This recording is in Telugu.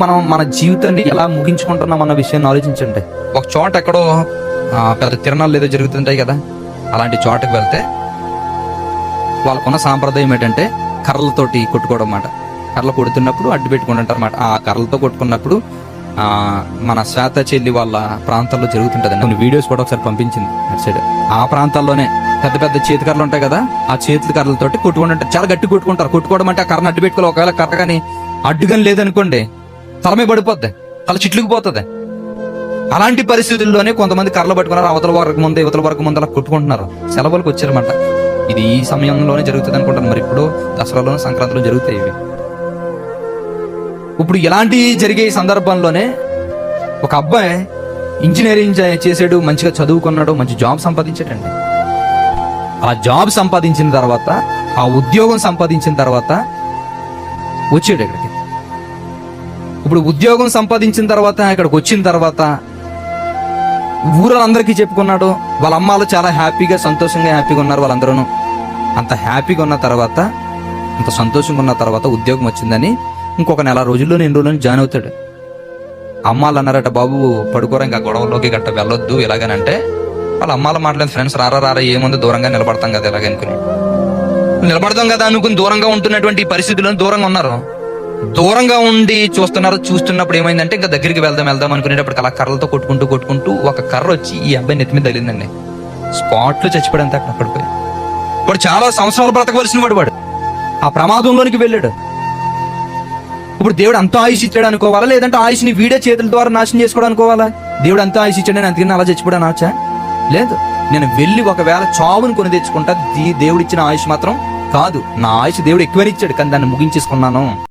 మనం మన జీవితాన్ని ఎలా ముగించుకుంటున్నాం అన్న విషయాన్ని ఆలోచించండి. ఒక చోట ఎక్కడో పెద్ద తిరణాలు ఏదో జరుగుతుంటాయి కదా అలాంటి చోటకు వెళ్తే వాళ్ళకున్న సాంప్రదాయం ఏంటంటే కర్రలతోటి కొట్టుకోవడం అన్నమాట. కర్రలు కొడుతున్నప్పుడు అడ్డు పెట్టుకుంటుంటారు అన్నమాట. ఆ కర్రలతో కొట్టుకున్నప్పుడు మన శ్వేత చెల్లి వాళ్ళ ప్రాంతాల్లో జరుగుతుంటుంది కొన్ని వీడియోస్ కూడా ఒకసారి పంపించింది అటు సైడ్. ఆ ప్రాంతాల్లోనే పెద్ద పెద్ద చేతి కర్రలు ఉంటాయి కదా ఆ చేతుల కర్రలతోటి కొట్టుకుంటుంటారు చాలా గట్టి కొట్టుకుంటారు. కొట్టుకోవడం అంటే ఆ కర్రను అడ్డు పెట్టుకోవాలి. ఒకవేళ కర్ర కానీ అడ్డుగాని లేదనుకోండి తలమే పడిపోద్ది. తల చిట్లుకుపోతుంది అలాంటి పరిస్థితుల్లోనే కొంతమంది కర్రలు పట్టుకున్నారు. అవతల వరకు ముందు ఇవతల వరకు ముందు అలా కొట్టుకుంటున్నారు. సెలవులకు వచ్చారన్నమాట. ఇది ఈ సమయంలోనే జరుగుతుంది అనుకుంటాను మరి ఇప్పుడు దసరాలోనే సంక్రాంతిలో జరుగుతాయి ఇవి. ఇప్పుడు ఇలాంటి జరిగే సందర్భంలోనే ఒక అబ్బాయి ఇంజనీరింగ్ చేసాడు మంచిగా చదువుకున్నాడు మంచి జాబ్ సంపాదించాడండి. ఆ జాబ్ సంపాదించిన తర్వాత ఆ ఉద్యోగం సంపాదించిన తర్వాత వచ్చాడు ఇక్కడికి. ఇప్పుడు ఉద్యోగం సంపాదించిన తర్వాత ఇక్కడికి వచ్చిన తర్వాత ఊరందరికీ చెప్పుకున్నాడు వాళ్ళ అమ్మాలు చాలా హ్యాపీగా సంతోషంగా హ్యాపీగా ఉన్నారు వాళ్ళందరూ అంత హ్యాపీగా ఉన్న తర్వాత అంత సంతోషంగా ఉన్న తర్వాత ఉద్యోగం వచ్చిందని ఇంకొక నెల రోజుల్లో ఎన్ని రోజుల్లో జాయిన్ అవుతాడు. అమ్మాలు అన్నారట బాబు పడుకోరా ఇంకా గొడవలోకి గట్ట వెళ్ళొద్దు ఇలాగనంటే వాళ్ళ అమ్మాలు మాట్లాడిన ఫ్రెండ్స్ రారా రారా ఏముంది దూరంగా నిలబడతాం కదా ఇలాగనుకుని నిలబడతాం కదా అనుకుని దూరంగా ఉంటున్నటువంటి పరిస్థితుల్లో దూరంగా ఉన్నారు. దూరంగా ఉండి చూస్తున్నారు చూస్తున్నప్పుడు ఏమైందంటే ఇంకా దగ్గరికి వెళ్దాం వెళ్దాం అనుకునేటప్పుడు అలా కర్రలతో కొట్టుకుంటూ కొట్టుకుంటూ ఒక కర్ర వచ్చి ఈ అబ్బాయి నెత్తి మీద తగిలిందండి. స్పాట్లో చచ్చిపోయాడు అక్కడ పడిపోయి. వాడు చాలా సంవత్సరాలు బ్రతకవలసిన వాడు వాడు. ఆ ప్రమాదంలోనికి వెళ్ళాడు. ఇప్పుడు దేవుడు అంత ఆయుష్ ఇచ్చాడు అనుకోవాలా? లేదంటే ఆయుష్ని వీడే చేతుల ద్వారా నాశనం చేసుకోవడం అనుకోవాలా? దేవుడు అంత ఆయుష్ ఇచ్చాడు నేను అందుకని అలా చచ్చిపోయాను అనొచ్చా లేదు. నేను వెళ్ళి ఒకవేళ చావుని కొని తెచ్చుకుంటా దేవుడిచ్చిన ఆయుష్ మాత్రం కాదు. నా ఆయుష్ దేవుడు ఎక్కువని ఇచ్చాడు కానీ దాన్ని ముగించేసుకున్నాను.